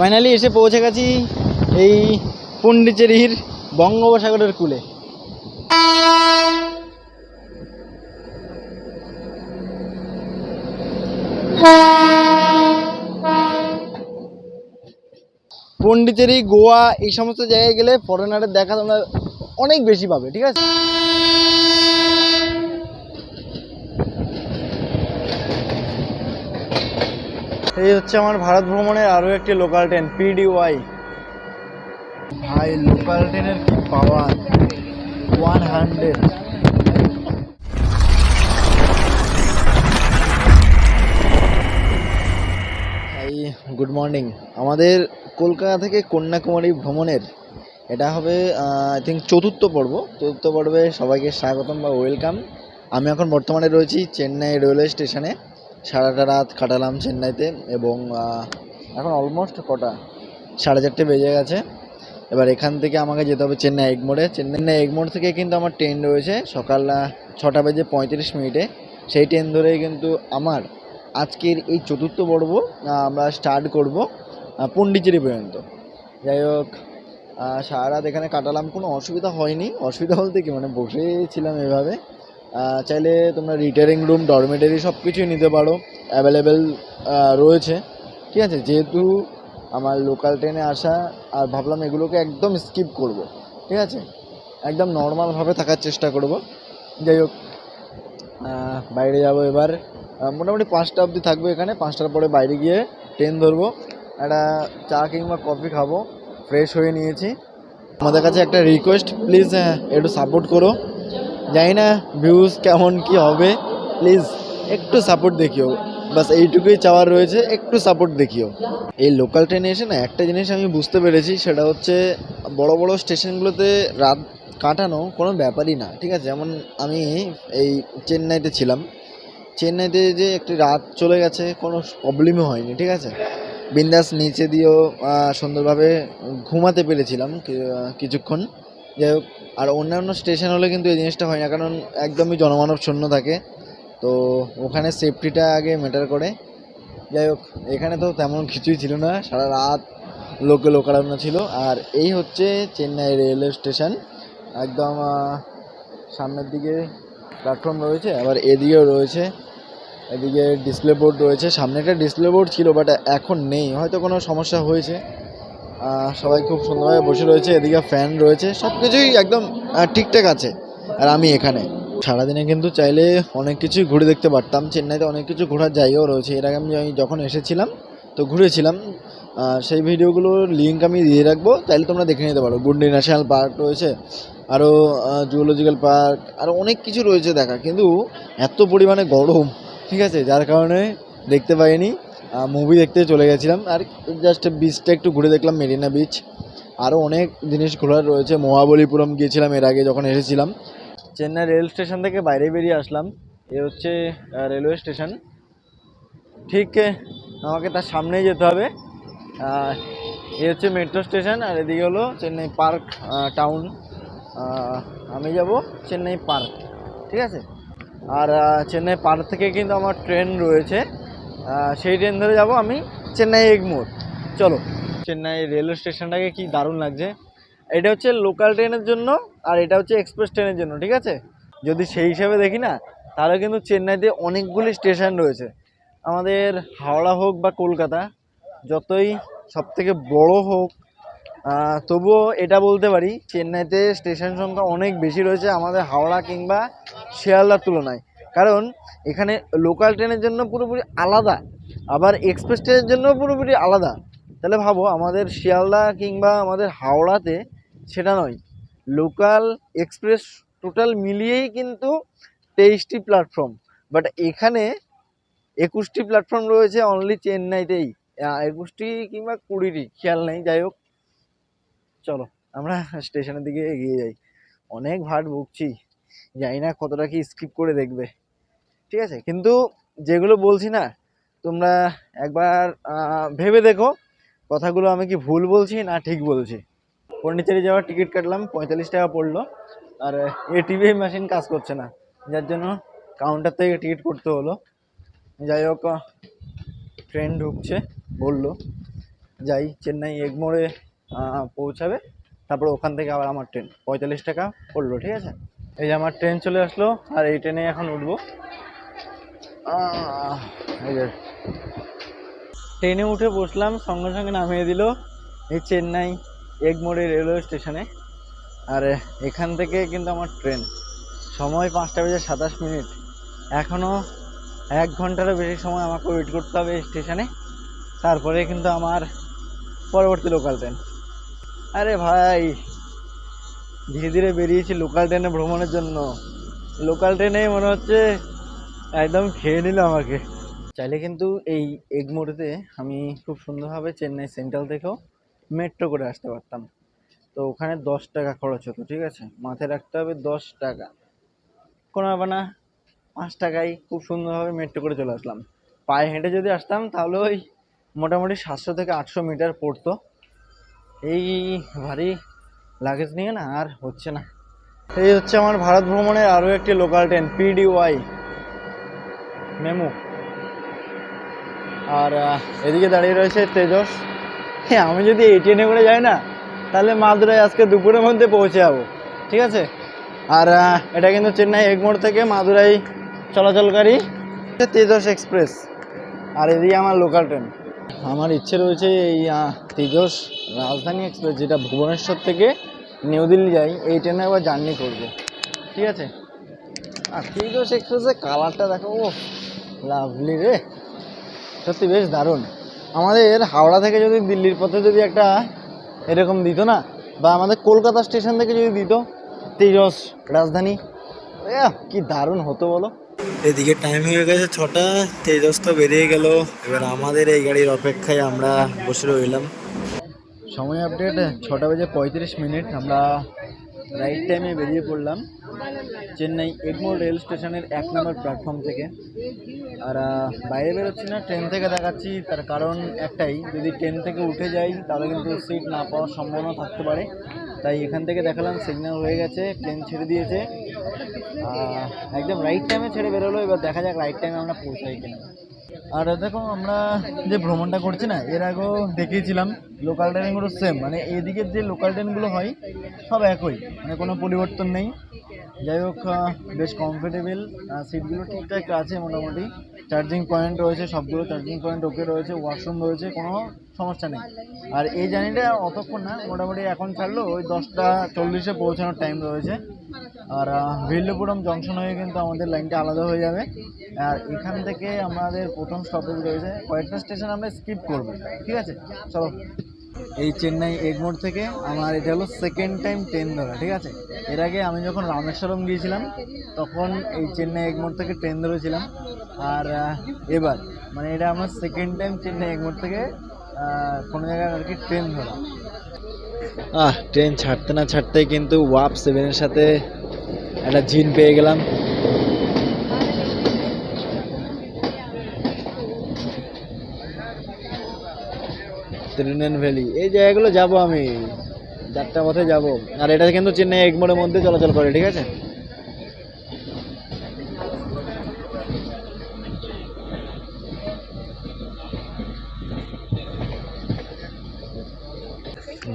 Finally এসে পৌঁছে গেছি এই পন্ডিচেরির বঙ্গোপসাগরের কূলে। পন্ডিচেরি গোয়া এই সমস্ত জায়গায় গেলে ফরেনারের দেখা তোমরা অনেক বেশি পাবে, ঠিক আছে? এই হচ্ছে আমার ভারত ভ্রমণের আরও একটি লোকাল ট্রেন পিডিওয়াই ভাই লোকাল ট্রেনের কি power one hundred good morning আমাদের কলকাতা থেকে কন্যাকুমারী ভ্রমণের, এটা হবে আই থিঙ্ক চতুর্থ পর্ব। চতুর্থ পর্বে সবাইকে স্বাগতম বা ওয়েলকাম আমি এখন বর্তমানে রয়েছি চেন্নাই রেলওয়ে স্টেশনে সারাটা রাত কাটালাম চেন্নাইতে এবং এখন অলমোস্ট কটা? সাড়ে চারটে বেজে গেছে। এবার এখান থেকে আমাকে যেতে হবে চেন্নাই এগমোড়ে চেন্নাই এগমোড় থেকে কিন্তু আমার ট্রেন রয়েছে সকাল ছটা বেজে পঁয়ত্রিশ মিনিটে। সেই ট্রেন ধরেই কিন্তু আমার আজকের এই চতুর্থ পর্ব আমরা স্টার্ট করব পন্ডিচেরি পর্যন্ত। যাই হোক সারা রাত এখানে কাটালাম, কোনো অসুবিধা হয়নি। অসুবিধা বলতে কি মানে বসেছিলাম এভাবে। চাইলে তোমরা রিটায়ারিং রুম ডরমেটারি সব কিছুই নিতে পারো অ্যাভেলেবেল রয়েছে। ঠিক আছে, যেহেতু আমার লোকাল ট্রেনে আসা, আর ভাবলাম এগুলোকে একদম স্কিপ করব। ঠিক আছে? একদম নর্মালভাবে থাকার চেষ্টা করব। যাই হোক বাইরে যাব এবার। মোটামুটি পাঁচটা অবধি থাকব এখানে। পাঁচটার পরে বাইরে গিয়ে ট্রেন ধরবো। একটা চা কিংবা কফি খাব। ফ্রেশ হয়ে নিয়েছি। আমাদের কাছে একটা রিকোয়েস্ট প্লিজ একটু সাপোর্ট করো। জানি না ভিউজ কেমন কি হবে। প্লিজ একটু সাপোর্ট দেখিও। বাস এইটুকুই চাওয়ার রয়েছে, একটু সাপোর্ট দেখিও। এই লোকাল ট্রেনে এসে না একটা জিনিস আমি বুঝতে পেরেছি, সেটা হচ্ছে বড় বড় স্টেশনগুলোতে রাত কাটানো কোনো ব্যাপারই না, ঠিক আছে? যেমন আমি এই চেন্নাইতে ছিলাম। চেন্নাইতে যে একটি রাত চলে গেছে, কোনো প্রবলেমই হয়নি, ঠিক আছে? বিন্দাস নিচে দিয়েও সুন্দরভাবে ঘুমাতে পেরেছিলাম কিছুক্ষণ। যাই হোক আর অন্যান্য স্টেশন হলে কিন্তু এই জিনিসটা হয় না, কারণ একদমই জনমানব শূন্য থাকে। তো ওখানে সেফটিটা আগে ম্যাটার করে। যাই হোক, এখানে তো তেমন কিছুই ছিল না, সারা রাত লোকে লোকারণ্য ছিল। আর এই হচ্ছে চেন্নাই রেলওয়ে স্টেশন একদম সামনের দিকে প্ল্যাটফর্ম রয়েছে, আবার এদিকেও রয়েছে। এদিকে ডিসপ্লে বোর্ড রয়েছে। সামনে একটা ডিসপ্লে বোর্ড ছিল বাট এখন নেই। হয়তো কোনো সমস্যা হয়েছে। সবাই খুব সুন্দরভাবে বসে রয়েছে, এদিকে ফ্যান রয়েছে সব কিছুই একদম ঠিকঠাক আছে। আর আমি এখানে। সারাদিনে কিন্তু চাইলে অনেক কিছুই ঘুরে দেখতে পারতাম, চেন্নাইতে অনেক কিছু ঘোরার জায়গাও রয়েছে। এর আগে আমি যখন এসেছিলাম, তো ঘুরেছিলাম। সেই ভিডিওগুলোর লিঙ্ক আমি দিয়ে রাখব, চাইলে তোমরা দেখে নিতে পারো। গুন্ডি ন্যাশনাল পার্ক রয়েছে আরও জুওলজিক্যাল পার্ক আরও অনেক কিছু রয়েছে দেখা। কিন্তু এত পরিমাণে গরম, ঠিক আছে? যার কারণে দেখতে পাইনি। মুভি দেখতে চলে গেছিলাম আর জাস্ট বিচটা একটু ঘুরে দেখলাম মেরিনা বিচ আরও অনেক জিনিস ঘোরার রয়েছে। মহাবলীপুরম গিয়েছিলাম এর আগে যখন এসেছিলাম। চেন্নাই রেল স্টেশন থেকে বাইরে বেরিয়ে আসলাম। এ হচ্ছে রেলওয়ে স্টেশন ঠিক আমাকে তার সামনেই যেতে হবে। এ হচ্ছে মেট্রো স্টেশন আর এদিকে হলো চেন্নাই পার্ক টাউন আমি যাব চেন্নাই পার্ক ঠিক আছে? আর চেন্নাই পার্ক থেকে কিন্তু আমার ট্রেন রয়েছে। সেই ট্রেন ধরে যাব আমি চেন্নাই এগমোর চলো, চেন্নাই রেলওয়ে স্টেশনটাকে কি দারুণ লাগছে। এটা হচ্ছে লোকাল ট্রেনের জন্য আর এটা হচ্ছে এক্সপ্রেস ট্রেনের জন্য, ঠিক আছে? যদি সেই হিসাবে দেখি না, তাহলে কিন্তু চেন্নাইতে অনেকগুলি স্টেশন রয়েছে। আমাদের হাওড়া হোক বা কলকাতা, যতই সব থেকে বড় হোক তবুও এটা বলতে পারি, চেন্নাইতে স্টেশন সংখ্যা অনেক বেশি রয়েছে আমাদের হাওড়া কিংবা শিয়ালদার তুলনায়। কারণ এখানে লোকাল ট্রেনের জন্য পুরোপুরি আলাদা, আবার এক্সপ্রেস ট্রেনের জন্য পুরোপুরি আলাদা। তাহলে ভাবো, আমাদের শিয়ালদা কিংবা আমাদের হাওড়াতে সেটা নয়। লোকাল এক্সপ্রেস টোটাল মিলিয়েই কিন্তু তেইশটি প্ল্যাটফর্ম বাট এখানে একুশটি প্ল্যাটফর্ম রয়েছে অনলি চেন্নাইতেই। একুশটি কিংবা কুড়িটি, খেয়াল নেই, যাই হোক। চলো, আমরা স্টেশনের দিকে এগিয়ে যাই। অনেক ভাট বকছি। জানি না কতটা কি স্কিপ করে দেখবে। ঠিক আছে? কিন্তু যেগুলো বলছি না, তোমরা একবার ভেবে দেখো। কথাগুলো আমি কি ভুল বলছি না ঠিক বলছি? পন্ডিচেরি যাওয়ার টিকিট কাটলাম, পঁয়তাল্লিশ টাকা পড়ল। আর এটিভিআই মেশিন কাজ করছে না। যার জন্য কাউন্টার থেকে টিকিট করতে হলো। যাই হোক ট্রেন ঢুকছে, বলল। যাই, চেন্নাই এগমোড়ে পৌঁছাবে। তারপর ওখান থেকে আবার আমার ট্রেন পঁয়তাল্লিশ টাকা পড়ল, ঠিক আছে? এই যে আমার ট্রেন চলে আসলো, আর এই ট্রেনে এখন উঠবো। ট্রেনে উঠে বসলাম, সঙ্গে সঙ্গে নামিয়ে দিল এই চেন্নাই এগমোড়ে রেলওয়ে স্টেশনে আর এখান থেকে কিন্তু আমার ট্রেন সময় পাঁচটা বেজে সাতাশ মিনিট। এখনও এক ঘন্টারও বেশি সময় আমাকে ওয়েট করতে হবে স্টেশনে তারপরে কিন্তু আমার পরবর্তী লোকাল ট্রেন আরে ভাই ধীরে ধীরে বেরিয়েছি লোকাল ট্রেনে ভ্রমণের জন্য। লোকাল ট্রেনেই মনে হচ্ছে একদম খেয়ে নিল আমাকে। চাইলে কিন্তু এই এগমোড়েতে আমি খুব সুন্দরভাবে চেন্নাই সেন্ট্রাল থেকেও মেট্রো করে আসতে পারতাম। তো ওখানে দশ টাকা খরচ হতো, ঠিক আছে? মাথায় রাখতে হবে দশ টাকা। কোনো ব্যাপার না, পাঁচ টাকায় খুব সুন্দরভাবে মেট্রো করে চলে আসলাম। পায়ে হেঁটে যদি আসতাম তাহলে ওই মোটামুটি সাতশো থেকে আটশো মিটার পড়তো। এই ভারী লাগেজ নিয়ে না আর হচ্ছে না। এই হচ্ছে আমার ভারত ভ্রমণের আরও একটি লোকাল ট্রেন পিডিওয়াই মেমু আর এদিকে দাঁড়িয়ে রয়েছে তেজস। হ্যাঁ আমি যদি এই ট্রেনে করে যাই না, তাহলে মাদুরাই আজকে দুপুরের মধ্যে পৌঁছে যাব, ঠিক আছে? আর এটা কিন্তু চেন্নাই এগমোড় থেকে মাদুরাই চলাচলকারী তেজস এক্সপ্রেস। আর এদিকে আমার লোকাল ট্রেন আমার ইচ্ছে রয়েছে এই তেজস রাজধানী এক্সপ্রেস, যেটা ভুবনেশ্বর থেকে নিউ দিল্লি যাই, এই ট্রেনে আবার জার্নি করব। ঠিক আছে? আর তেজস এক্সপ্রেসের কালারটা দেখো ও লাভলি রে। সত্যি বেশ দারুণ। আমাদের হাওড়া থেকে যদি দিল্লির পথে যদি একটা এরকম দিত না, বা আমাদের কলকাতা স্টেশন থেকে যদি দিত, তেজস রাজধানী কি দারুণ হতো বলো। এদিকে টাইম হয়ে গেছে ছটা, তেজস তো বেরিয়ে গেল। এবার আমাদের এই গাড়ির অপেক্ষায় আমরা বসে রইলাম। সময় আপডেট ছটা বেজে পঁয়ত্রিশ মিনিট আমরা রাইট টাইমে বেরিয়ে পড়লাম। চেন্নাই এগমোর রেল স্টেশনের এক নম্বর প্ল্যাটফর্ম থেকে। আর বাইরে বেরোচ্ছি না ট্রেন থেকে দেখাচ্ছি, তার কারণ একটাই, যদি ট্রেন থেকে উঠে যাই, তাহলে কিন্তু সিট না পাওয়ার সম্ভাবনা থাকতে পারে। তাই এখান থেকে দেখালাম সিগন্যাল হয়ে গেছে ট্রেন ছেড়ে দিয়েছে। একদম রাইট টাইমে ছেড়ে বেরোলো, এবার দেখা যাক রাইট টাইমে আমরা পৌঁছাই কিনা। আর দেখো আমরা যে ভ্রমণটা করছি না, এর আগেও দেখিয়েছিলাম লোকাল ট্রেনগুলো সেম মানে এদিকের যে লোকাল ট্রেনগুলো হয়, সব একই মানে কোনো পরিবর্তন নেই। যাই হোক বেশ কমফোর্টেবল সিটগুলো ঠিকঠাক আছে মোটামুটি। চার্জিং পয়েন্ট রয়েছে, সবগুলো চার্জিং পয়েন্ট ওকে রয়েছে ওয়াশরুম রয়েছে, কোনো সমস্যা নেই। আর এই জার্নিটা অতক্ষণ না, মোটামুটি এখন ছাড়লো, ওই দশটা চল্লিশে পৌঁছানোর টাইম রয়েছে। আর ভিল্লুপুরম জংশন হয়ে কিন্তু আমাদের লাইনটা আলাদা হয়ে যাবে। আর এখান থেকে আমাদের প্রথম স্টপেজ রয়েছে। কয়েকটা স্টেশন আমরা স্কিপ করব, ঠিক আছে? চলো। এই চেন্নাই এগমোড় থেকে আমার এটা হলো সেকেন্ড টাইম ট্রেন ধরা, ঠিক আছে? এর আগে আমি যখন রামেশ্বরম গিয়েছিলাম, তখন এই চেন্নাই এগমোড় থেকে ট্রেন ধরেছিলাম। আর এবার মানে এটা আমার সেকেন্ড টাইম চেন্নাই এগমোড় থেকে কোনো জায়গায় আর কি ট্রেন ধরা। আহ ট্রেন ছাড়তে না ছাড়তেই কিন্তু ওয়াপ সেভেনের সাথে একটা জিন পেয়ে গেলাম। ত্রিনেন ভ্যালি এই জায়গাগুলো যাব আমি। চারটা পথে যাব। আর এটা কিন্তু চেন্নাই এগমোড়ের মধ্যে চলাচল করে, ঠিক আছে?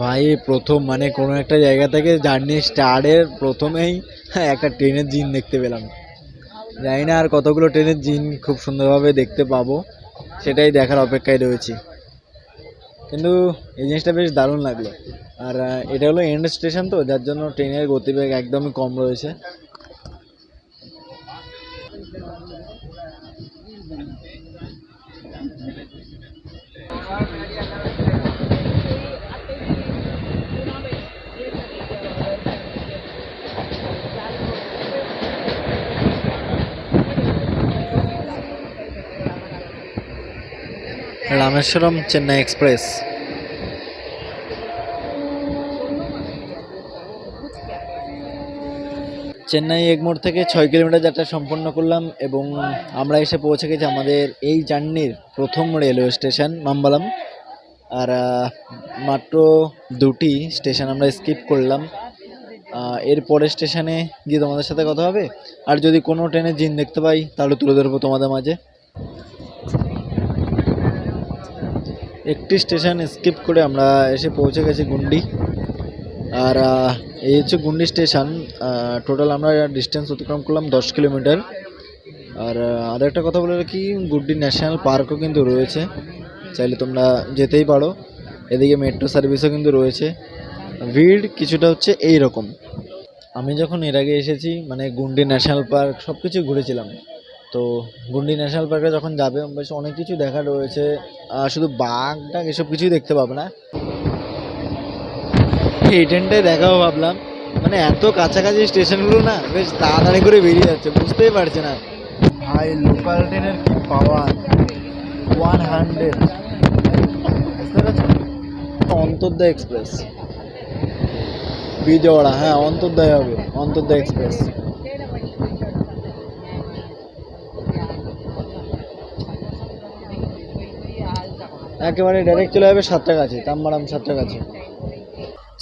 ভাই, প্রথম মানে কোনো একটা জায়গা থেকে জার্নি স্টার্টের প্রথমেই একটা ট্রেনের জিন দেখতে পেলাম। জানি না আর কতগুলো ট্রেনের জিন খুব সুন্দরভাবে দেখতে পাবো, সেটাই দেখার অপেক্ষায় রয়েছি। কিন্তু এই জিনিসটা বেশ দারুণ লাগল। আর এটা হলো এন্ড স্টেশন তো, যার জন্য ট্রেনের গতিবেগ একদমই কম রয়েছে। রামেশ্বরম চেন্নাই এক্সপ্রেস। চেন্নাই এগমোড় থেকে ছয় কিলোমিটার যাত্রা সম্পন্ন করলাম এবং আমরা এসে পৌঁছে গেছি আমাদের এই জার্নির প্রথম রেলওয়ে স্টেশন, মাম্বালাম। আর মাত্র দুটি স্টেশন আমরা স্কিপ করলাম। এর পরের স্টেশনে গিয়ে তোমাদের সাথে কথা হবে। আর যদি কোনো ট্রেনে জিন দেখতে পাই, তাহলে তুলে ধরবো তোমাদের মাঝে। একটি স্টেশন স্কিপ করে আমরা এসে পৌঁছে গেছি গুন্ডি। আর এই হচ্ছে গুন্ডি স্টেশন। টোটাল আমরা ডিস্টেন্স অতিক্রম করলাম দশ কিলোমিটার। আর আর একটা কথা বলে রাখি, গুড্ডি ন্যাশনাল পার্কও কিন্তু রয়েছে। চাইলে তোমরা যেতেই পারো। এদিকে মেট্রো সার্ভিসও কিন্তু রয়েছে। ভিড় কিছুটা হচ্ছে এই রকম আমি যখন এর আগে এসেছি মানে গুন্ডি ন্যাশনাল পার্ক সব কিছু ঘুরেছিলাম। তো গুন্ডি ন্যাশনাল পার্কে যখন যাবে বেশ অনেক কিছু দেখা রয়েছে। শুধু বাঘ টাঘ এসব কিছুই দেখতে পাবে না। এই ট্রেনটাই দেখাও ভাবলাম। মানে এত কাছাকাছি স্টেশনগুলো না বেশ তাড়াতাড়ি করে বেরিয়ে যাচ্ছে বুঝতেই পারছে না। ভাই লোকাল ট্রেনের কি power one hundred Antyodaya express. Vijayawada হ্যাঁ অন্তর্দয় হবে অন্তর্দা এক্সপ্রেস। একেবারে ডাইরেক্ট চলে যাবে সাতটা কাছে, তাম্বারাম সাতটা কাছে।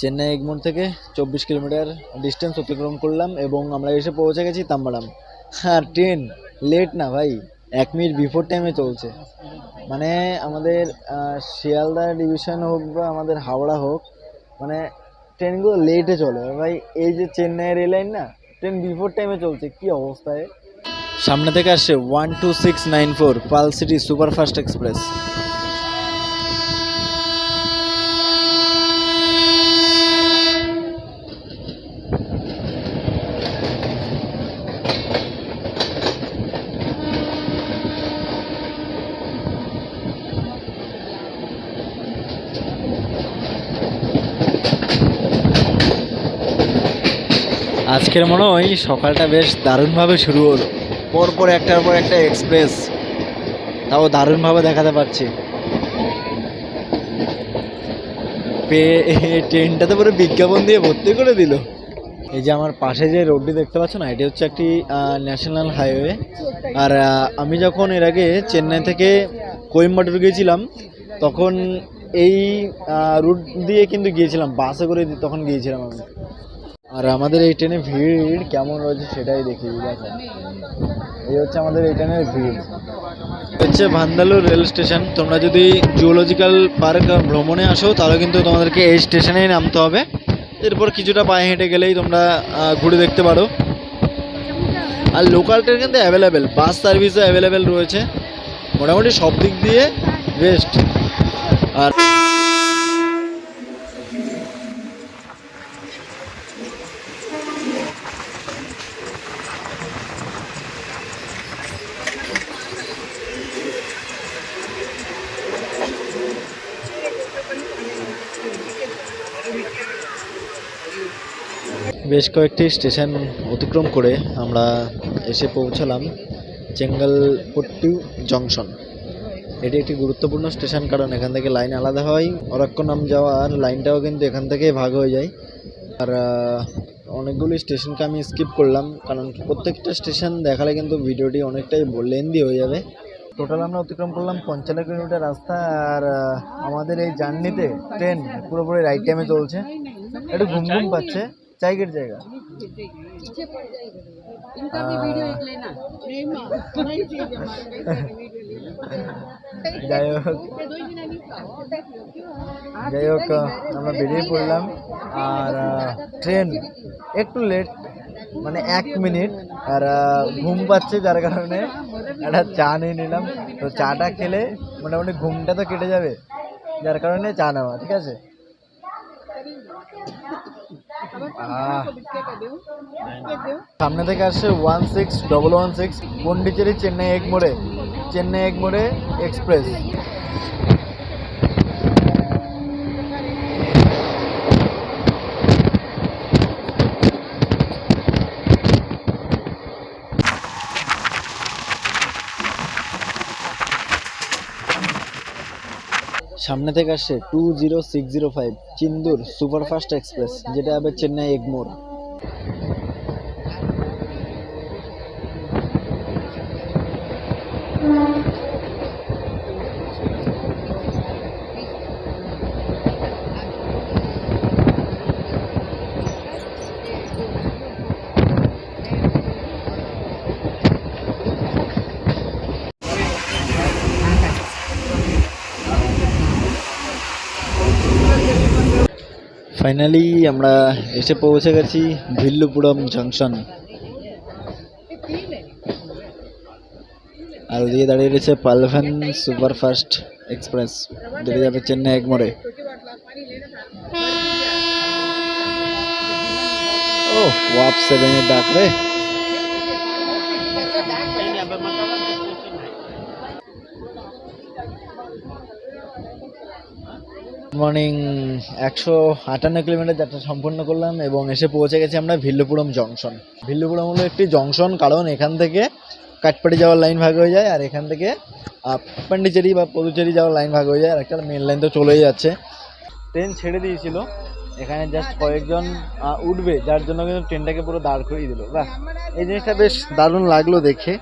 চেন্নাই এগমোর থেকে চব্বিশ কিলোমিটার ডিস্টেন্স অতিক্রম করলাম এবং আমরা এসে পৌঁছে গেছি তাম্বারাম। হ্যাঁ ট্রেন লেট না ভাই, এক মিনিট বিফোর টাইমে চলছে। মানে আমাদের শিয়ালদা ডিভিশন হোক বা আমাদের হাওড়া হোক মানে ট্রেনগুলো লেটে চলে। ভাই, এই যে চেন্নাই রেল লাইন না ট্রেন বিফোর টাইমে চলছে, কি অবস্থায় সামনে থেকে আসছে one two six nine four পাল সিটি সুপারফাস্ট এক্সপ্রেস আজকের মনে হয় সকালটা বেশ দারুণভাবে শুরু হলো। পরপর একটার পর একটা এক্সপ্রেস তাও দারুণভাবে দেখাতে পারছি। ট্রেনটা তো পুরো বিজ্ঞাপন দিয়ে ভর্তি করে দিল। এই যে আমার পাশে যে রোডটি দেখতে পাচ্ছ না, এটি হচ্ছে একটি ন্যাশনাল হাইওয়ে আর আমি যখন এর আগে চেন্নাই থেকে কোয়েম্বাটুর গিয়েছিলাম, তখন এই রুট দিয়ে কিন্তু গিয়েছিলাম, বাসে করে তখন গিয়েছিলাম আমি। আর আমাদের এই ট্রেনে ভিড় কেমন রয়েছে সেটাই দেখি দেখো। এই হচ্ছে আমাদের এই ট্রেনের ভিড়। হচ্ছে ভান্দালুর রেল স্টেশন। তোমরা যদি জুওলজিক্যাল পার্ক ভ্রমণে আসো, তাহলে কিন্তু তোমাদেরকে এই স্টেশনেই নামতে হবে। এরপর কিছুটা পায়ে হেঁটে গেলেই তোমরা ঘুরে দেখতে পারো। আর লোকাল ট্রেন কিন্তু অ্যাভেলেবেল বাস সার্ভিসও অ্যাভেলেবেল রয়েছে। মোটামুটি সব দিক দিয়ে বেস্ট আর বেশ কয়েকটি স্টেশন অতিক্রম করে আমরা এসে পৌঁছালাম চেঙ্গালপট্টু জংশন। এটি একটি গুরুত্বপূর্ণ স্টেশন কারণ এখান থেকে লাইন আলাদা হয় অরক্কনাম যাওয়ার লাইনটাও কিন্তু এখান থেকেই ভাগ হয়ে যায়। আর অনেকগুলি স্টেশনকে আমি স্কিপ করলাম কারণ প্রত্যেকটা স্টেশন দেখালে কিন্তু ভিডিওটি অনেকটাই লেন্দি হয়ে যাবে। টোটাল আমরা অতিক্রম করলাম পঞ্চান্ন কিলোমিটার রাস্তা আর আমাদের এই জার্নিতে ট্রেন পুরোপুরি রাইট টাইমে চলছে। একটু ঘুম ঘুম পাচ্ছে। চাইগের জায়গা इनका भी वीडियो एक लेना नहीं माँ नहीं चाहिए যাই হোক যাই হোক আমরা বেরিয়ে পড়লাম আর আহ, ট্রেন একটু লেট মানে এক মিনিট আর আহ, ঘুম পাচ্ছে যার কারণে একটা চা নিয়ে নিলাম তো চাটা খেলে মোটামুটি ঘুমটা তো কেটে যাবে যার কারণে চা নেওয়া ঠিক আছে আহ, সামনে থেকে আসছে one six double one six Pondicherry Chennai Egmore, Chennai Egmore express. সামনে থেকে আসছে two zero six zero five Chendur superfast express, যেটা হবে চেন্নাই এগমোর ফাইনালি আমরা এসে পৌঁছে গেছি ভিল্লুপুরম জংশন আর ওদিকে দাঁড়িয়ে রয়েছে পালভেন সুপারফাস্ট এক্সপ্রেস, যেটা যাবে চেন্নাই একমোড়ে ও ওয়াপ সেভেনের ডাক রে। মর্নিং একশো আটান্ন কিলোমিটার যাত্রা সম্পন্ন করলাম এবং এসে পৌঁছে গেছি আমরা ভিল্লুপুরম জংশন। ভিল্লুপুরম হলো একটি জংশন, কারণ এখান থেকে কাটপাটি যাওয়ার লাইন ভাগ হয়ে যায়, আর এখান থেকে পন্ডিচেরি বা পদুচেরি যাওয়ার লাইন ভাগ হয়ে যায়, আর একটা মেন লাইন তো চলেই যাচ্ছে। ট্রেন ছেড়ে দিয়েছিল। এখানে জাস্ট কয়েকজন উঠবে, যার জন্য কিন্তু ট্রেনটাকে পুরো দাঁড় করিয়ে দিল। বাহ, এই জিনিসটা বেশ দারুণ লাগল দেখে।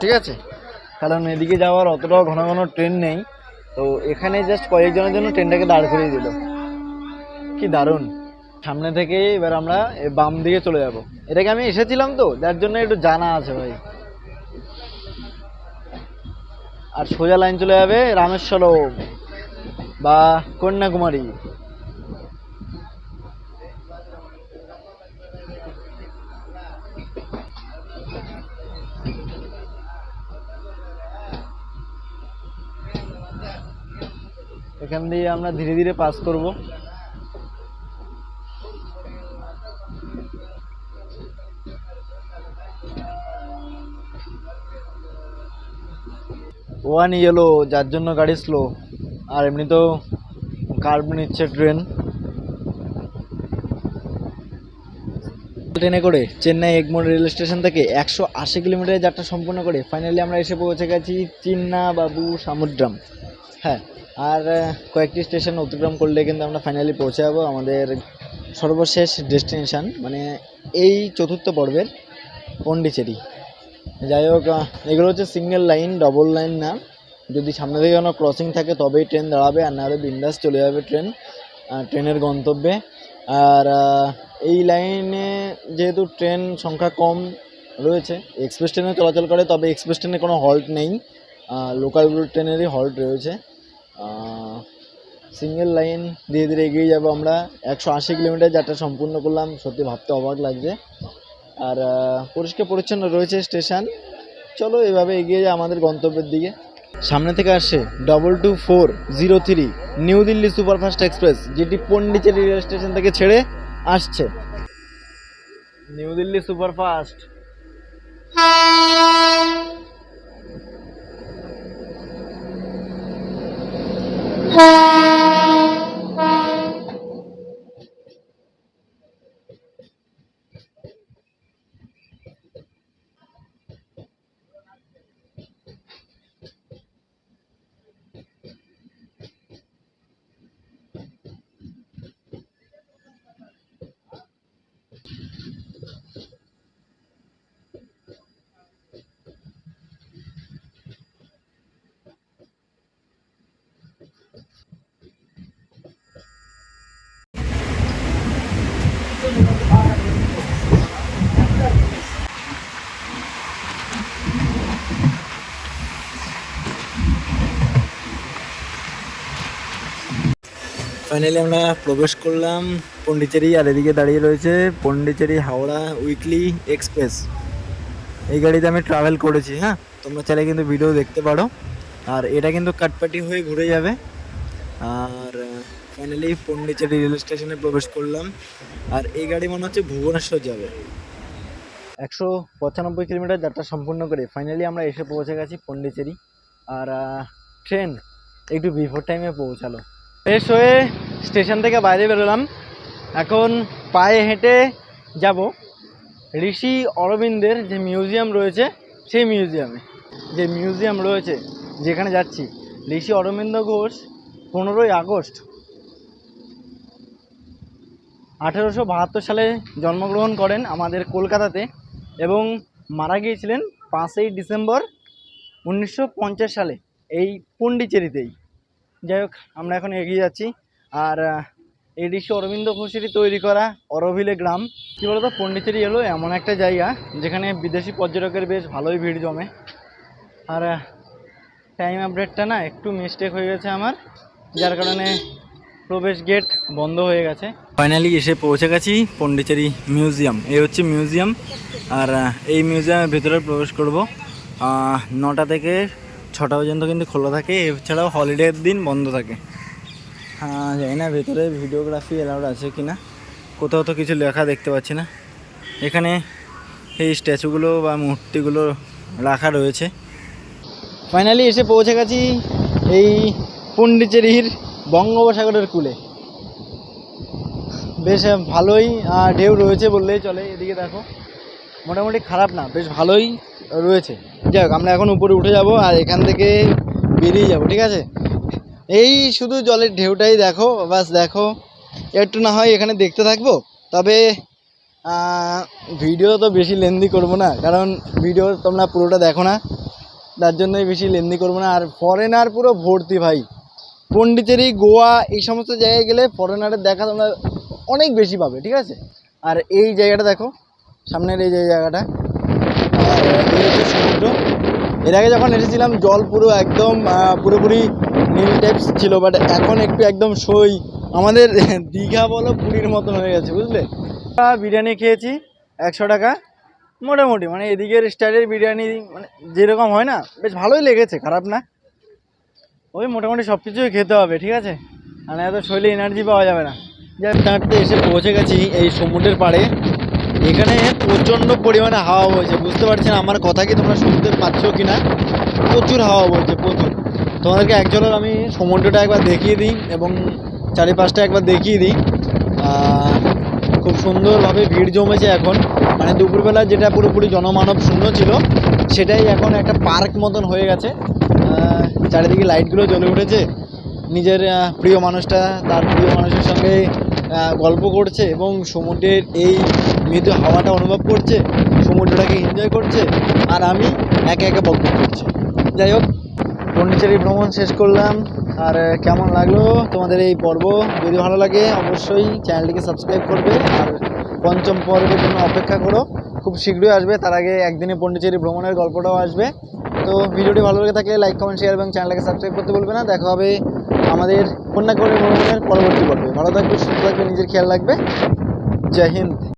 ঠিক আছে? কারণ এদিকে যাওয়ার অতটাও ঘন ঘন ট্রেন নেই। তো এখানে জাস্ট কয়েকজনের জন্য ট্রেনটাকে দাঁড় করিয়ে দিল। কি দারুণ। সামনে থেকে এবার আমরা বাম দিকে চলে যাব। এটাকে আমি এসেছিলাম তো, যার জন্য একটু জানা আছে ভাই। আর সোজা লাইন চলে যাবে রামেশ্বরম বা কন্যাকুমারী। এখান দিয়ে আমরা ধীরে ধীরে পাস করব। ওয়ান ইয়েলো যার জন্য গাড়ি স্লো আর এমনি তো কার্ভ নিচ্ছে ট্রেন ট্রেনে করে চেন্নাই এগমোর রেল স্টেশন থেকে একশো আশি কিলোমিটার যাত্রা সম্পূর্ণ করে ফাইনালি আমরা এসে পৌঁছে গেছি চিন্না বাবু সামুদ্রাম। হ্যাঁ আর কয়েকটি স্টেশন অতিক্রম করলে কিন্তু আমরা ফাইনালি পৌঁছে যাব আমাদের সর্বশেষ ডেস্টিনেশান মানে এই চতুর্থ পর্বের পন্ডিচেরি। যাই হোক এগুলো হচ্ছে সিঙ্গেল লাইন ডবল লাইন না। যদি সামনে থেকে কোনো ক্রসিং থাকে, তবেই ট্রেন দাঁড়াবে, আর নাহলে বিন্দাস চলে যাবে ট্রেন ট্রেনের গন্তব্যে। আর এই লাইনে যেহেতু ট্রেন সংখ্যা কম রয়েছে এক্সপ্রেস ট্রেনে চলাচল করে, তবে এক্সপ্রেস ট্রেনে কোনো হল্ট নেই। লোকাল ট্রেনেরই হল্ট রয়েছে। সিঙ্গেল লাইন ধীরে ধীরে এগিয়ে যাব আমরা। একশো আশি কিলোমিটার যাত্রা সম্পূর্ণ করলাম। সত্যি ভাবতে অবাক লাগছে। আর পরিষ্কার পরিচ্ছন্ন রয়েছে স্টেশন। চলো এভাবে এগিয়ে যায় আমাদের গন্তব্যের দিকে। সামনে থেকে আসে double two four zero three New Delhi superfast express যেটি পন্ডিচেরি রেল স্টেশন থেকে ছেড়ে আসছে। New Delhi superfast Thank you. Finally আমরা প্রবেশ করলাম পন্ডিচেরি আর এদিকে দাঁড়িয়ে রয়েছে পন্ডিচেরি হাওড়া উইকলি এক্সপ্রেস। এই গাড়িতে আমি ট্রাভেল করেছি হ্যাঁ? তোমরা চাইলে কিন্তু ভিডিও দেখতে পারো। আর এটা কিন্তু কাটপাটি হয়ে ঘুরে যাবে। আর ফাইনালি পন্ডিচেরি রেল স্টেশনে প্রবেশ করলাম। আর এই গাড়ি মনে হচ্ছে ভুবনেশ্বর যাবে। একশো পঁচানব্বই কিলোমিটার যাত্রা সম্পূর্ণ করে ফাইনালি আমরা এসে পৌঁছে গেছি পন্ডিচেরি। আর ট্রেন একটু বিফোর টাইমে পৌঁছালো। ফ্রেশ হয়ে স্টেশন থেকে বাইরে বেরোলাম। এখন পায়ে হেঁটে যাব ঋষি অরবিন্দের যে মিউজিয়াম রয়েছে, সেই মিউজিয়ামে। যে মিউজিয়াম রয়েছে, যেখানে যাচ্ছি, ঋষি অরবিন্দ ঘোষ, পনেরোই আগস্ট। আঠেরোশো বাহাত্তর সালে জন্মগ্রহণ করেন আমাদের কলকাতাতে এবং মারা গিয়েছিলেন পাঁচই ডিসেম্বর উনিশশো পঞ্চাশ সালে, এই পন্ডিচেরিতেই যাই হোক, আমরা এখন এগিয়ে যাচ্ছি। আর ঋষি অরবিন্দ ঘোষেরই তৈরি করা অরভিলে গ্রাম। কী বলতো পন্ডিচেরি এলো এমন একটা জায়গা, যেখানে বিদেশি পর্যটকের বেশ ভালোই ভিড় জমে। আর টাইম আপডেটটা না একটু মিস্টেক হয়ে গেছে আমার, যার কারণে প্রবেশ গেট বন্ধ হয়ে গেছে। ফাইনালি এসে পৌঁছে গেছি পন্ডিচেরি মিউজিয়াম এই হচ্ছে মিউজিয়াম আর এই মিউজিয়ামের ভেতরে প্রবেশ করব নটা থেকে ছটা পর্যন্ত কিন্তু খোলা থাকে, এছাড়াও হলিডের দিন বন্ধ থাকে। হ্যাঁ জানি না ভেতরে ভিডিওগ্রাফি অ্যালাউড আছে কি না কোথাও তো কিছু লেখা দেখতে পাচ্ছি না। এখানে এই স্ট্যাচুগুলো বা মূর্তিগুলো রাখা রয়েছে। ফাইনালি এসে পৌঁছে গেছি এই পন্ডিচেরির বঙ্গোপসাগরের কূলে। বেশ ভালোই ঢেউ রয়েছে বললেই চলে, এদিকে দেখো। মোটামুটি খারাপ না, বেশ ভালোই রয়েছে। যাই আমরা এখন উপরে উঠে যাব আর এখান থেকে বেরিয়ে যাব, ঠিক আছে? এই শুধু জলের ঢেউটাই দেখো, বাস দেখো। একটু না হয় এখানে দেখতে থাকব, তবে ভিডিও তো বেশি লেন্দি করব না, কারণ ভিডিও তোমরা পুরোটা দেখো না। তার জন্যই বেশি লেন্দি করব না। আর ফরেনার পুরো ভর্তি ভাই। পন্ডিচেরি গোয়া, এই সমস্ত জায়গায় গেলে ফরেনারের দেখা তোমরা অনেক বেশি পাবে, ঠিক আছে? আর এই জায়গাটা দেখো, সামনের এই যে জায়গাটা। সমুদ্র এর আগে যখন এসেছিলাম, জল পুরো একদম পুরোপুরি নীল টাইপস ছিল বাট এখন একটু একদম সই। আমাদের দীঘা বলো পুরীর মতন হয়ে গেছে, বুঝলে? বিরিয়ানি খেয়েছি, একশো টাকা। মোটামুটি মানে এদিকের স্টাইলের বিরিয়ানি মানে যেরকম হয় না, বেশ ভালোই লেগেছে, খারাপ না। ওই মোটামুটি সব কিছুই খেতে হবে, ঠিক আছে? মানে এত শরীরে এনার্জি পাওয়া যাবে না। যাই হাঁটতে এসে পৌঁছে গেছি এই সমুদ্রের পাড়ে। এখানে প্রচণ্ড পরিমাণে হাওয়া বইছে। বুঝতে পারছি না আমার কথা কি তোমরা শুনতে পাচ্ছ কি না প্রচুর হাওয়া বইছে, প্রচুর। তোমাদেরকে একজনের আমি সমুদ্রটা একবার দেখিয়ে দিই এবং চারিপাশটা একবার দেখিয়ে দিই। খুব সুন্দরভাবে ভিড় জমেছে এখন। মানে দুপুরবেলা যেটা পুরোপুরি জনমানব শূন্য ছিল, সেটাই এখন একটা পার্ক মতন হয়ে গেছে। চারিদিকে লাইটগুলো জ্বলে উঠেছে। নিজের প্রিয় মানুষটা, তার প্রিয় মানুষের সঙ্গে গল্প করছে এবং সমুদ্রের এই মৃদু হাওয়াটা অনুভব করছে, সমুদ্রটাকে এনজয় করছে, আর আমি একে একে বকবক করছি। যাই হোক পন্ডিচেরি ভ্রমণ শেষ করলাম। আর কেমন লাগল তোমাদের এই পর্ব? যদি ভালো লাগে, অবশ্যই চ্যানেলটিকে সাবস্ক্রাইব করবে, আর পঞ্চম পর্বের জন্য অপেক্ষা করো। খুব শীঘ্রই আসবে, তার আগে একদিনে পন্ডিচেরি ভ্রমণের গল্পটাও আসবে। তো ভিডিওটি ভালো লেগে থাকলে লাইক কমেন্ট শেয়ার এবং চ্যানেলটাকে সাবস্ক্রাইব করতে বলবে না। দেখা হবে আমাদের কন্যাকুমারী মনোরঞ্জনের পরবর্তী পর্বে। ভালো থাকবে সুস্থ থাকবে নিজের খেয়াল রাখবে। জয় হিন্দ।